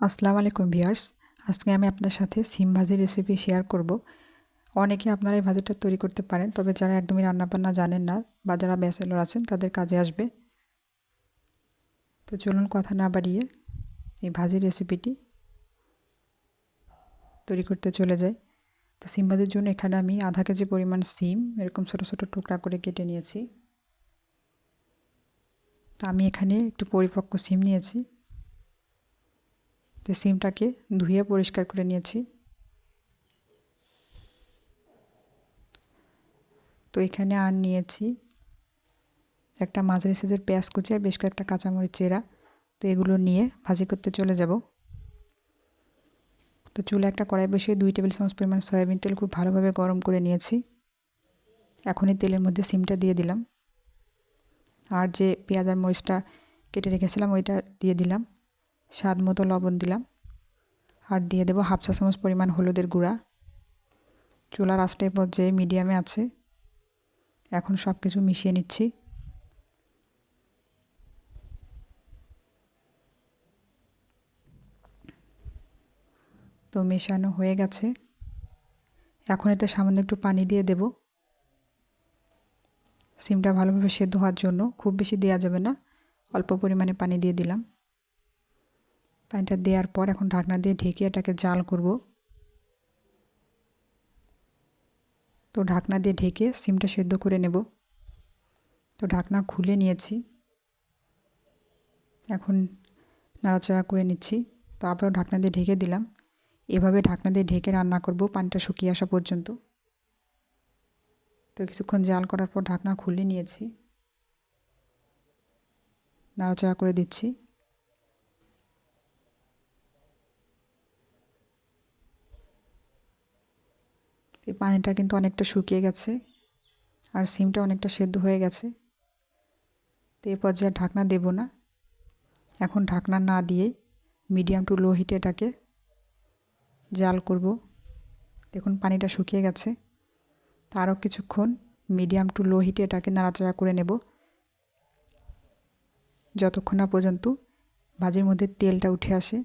আসসালামু আলাইকুম ভিউয়ার্স। আজকে আমি আপনার সাথে সিম ভাজির রেসিপি শেয়ার করব। অনেকে আপনারা এই ভাজিটা তৈরি করতে পারেন, তবে যারা একদমই রান্নাবান্না জানেন না বা যারা ব্যাচেলর আছেন, তাদের কাজে আসবে। তো চলুন কথা না বাড়িয়ে এই ভাজির রেসিপিটি তৈরি করতে চলে যাই। তো সিম ভাজির জন্য এখানে আমি আধা কেজি পরিমাণ সিম, এরকম ছোটো ছোটো টুকরা করে কেটে নিয়েছি। তো আমি এখানে একটু পরিপক্ক সিম নিয়েছি। তো সিমটাকে ধুয়ে পরিষ্কার করে নিয়েছি। তো এখানে আর নিয়েছি একটা মাঝারি সাইজের পেঁয়াজ কুচি আর বেশ কয়েকটা কাঁচামরিচ চেরা। তো এগুলো নিয়ে ভাজি করতে চলে যাব। তো চুলে একটা কড়াই বসিয়ে দুই টেবিল চামচ পরিমাণ সয়াবিন তেল খুব ভালোভাবে গরম করে নিয়েছি। এখনই তেলের মধ্যে সিমটা দিয়ে দিলাম। আর যে পেঁয়াজ আর মরিচটা কেটে রেখেছিলাম ওইটা দিয়ে দিলাম। স্বাদ মতো লবণ দিলাম। আর দিয়ে দেবো হাফ চা চামচ পরিমাণ হলুদের গুঁড়া। চুলার আঁচটাই পর্যায়ে মিডিয়ামে আছে। এখন সব কিছু মিশিয়ে নিচ্ছি। তো মেশানো হয়ে গেছে। এখন এতে সামান্য একটু পানি দিয়ে দেব। সিমটা ভালোভাবে সেদ্ধ হওয়ার জন্য। খুব বেশি দেওয়া যাবে না। অল্প পরিমাণে পানি দিয়ে দিলাম। পানিটা দেওয়ার পর এখন ঢাকনা দিয়ে ঢেকে এটাকে জাল করব। তো ঢাকনা দিয়ে ঢেকে সিমটা সেদ্ধ করে নেব। তো ঢাকনা খুলে নিয়েছি। এখন নাড়াচাড়া করে নিচ্ছি। তো আবারও ঢাকনা দিয়ে ঢেকে দিলাম। এভাবে ঢাকনা দিয়ে ঢেকে রান্না করব পানিটা শুকিয়ে আসা পর্যন্ত। তো কিছুক্ষণ জাল করার পর ঢাকনা খুলে নিয়েছি। নাড়াচাড়া করে দিচ্ছি। এই পানিটা কিন্তু অনেকটা শুকিয়ে গেছে আর সিমটা অনেকটা সেদ্ধ হয়ে গেছে। তো এই পর্যায়ে ঢাকনা দেব না। এখন ঢাকনা না দিয়ে মিডিয়াম টু লো হিটে এটাকে জাল করব। দেখুন পানিটা শুকিয়ে গেছে। তারও কিছুক্ষণ মিডিয়াম টু লো হিটে এটাকে নাড়াচাড়া করে নেব। যতক্ষণ না পর্যন্ত ভাজির মধ্যে তেলটা উঠে আসে।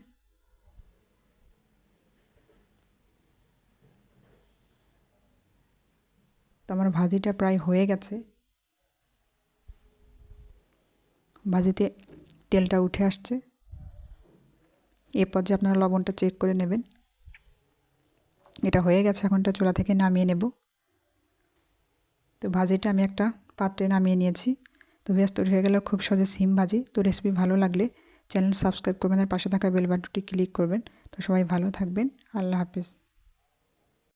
আমার ভাজিটা প্রায় হয়ে গেছে। ভাজিতে তেলটা উঠে আসছে। এ পর্যায়ে আপনারা লবণটা চেক করে নেবেন। এটা হয়ে গেছে এখনটা চুলা থেকে নামিয়ে নেব। তো ভাজিটা আমি একটা পাত্রে নামিয়ে নিয়েছি। তো ব্যস্ত হয়ে গেলে খুব সহজে সিম ভাজি। তো রেসিপি ভালো লাগলে চ্যানেল সাবস্ক্রাইব করবেন আর পাশে থাকা বেল বাটনটি ক্লিক করবেন। তো সবাই ভালো থাকবেন। আল্লাহ হাফিজ।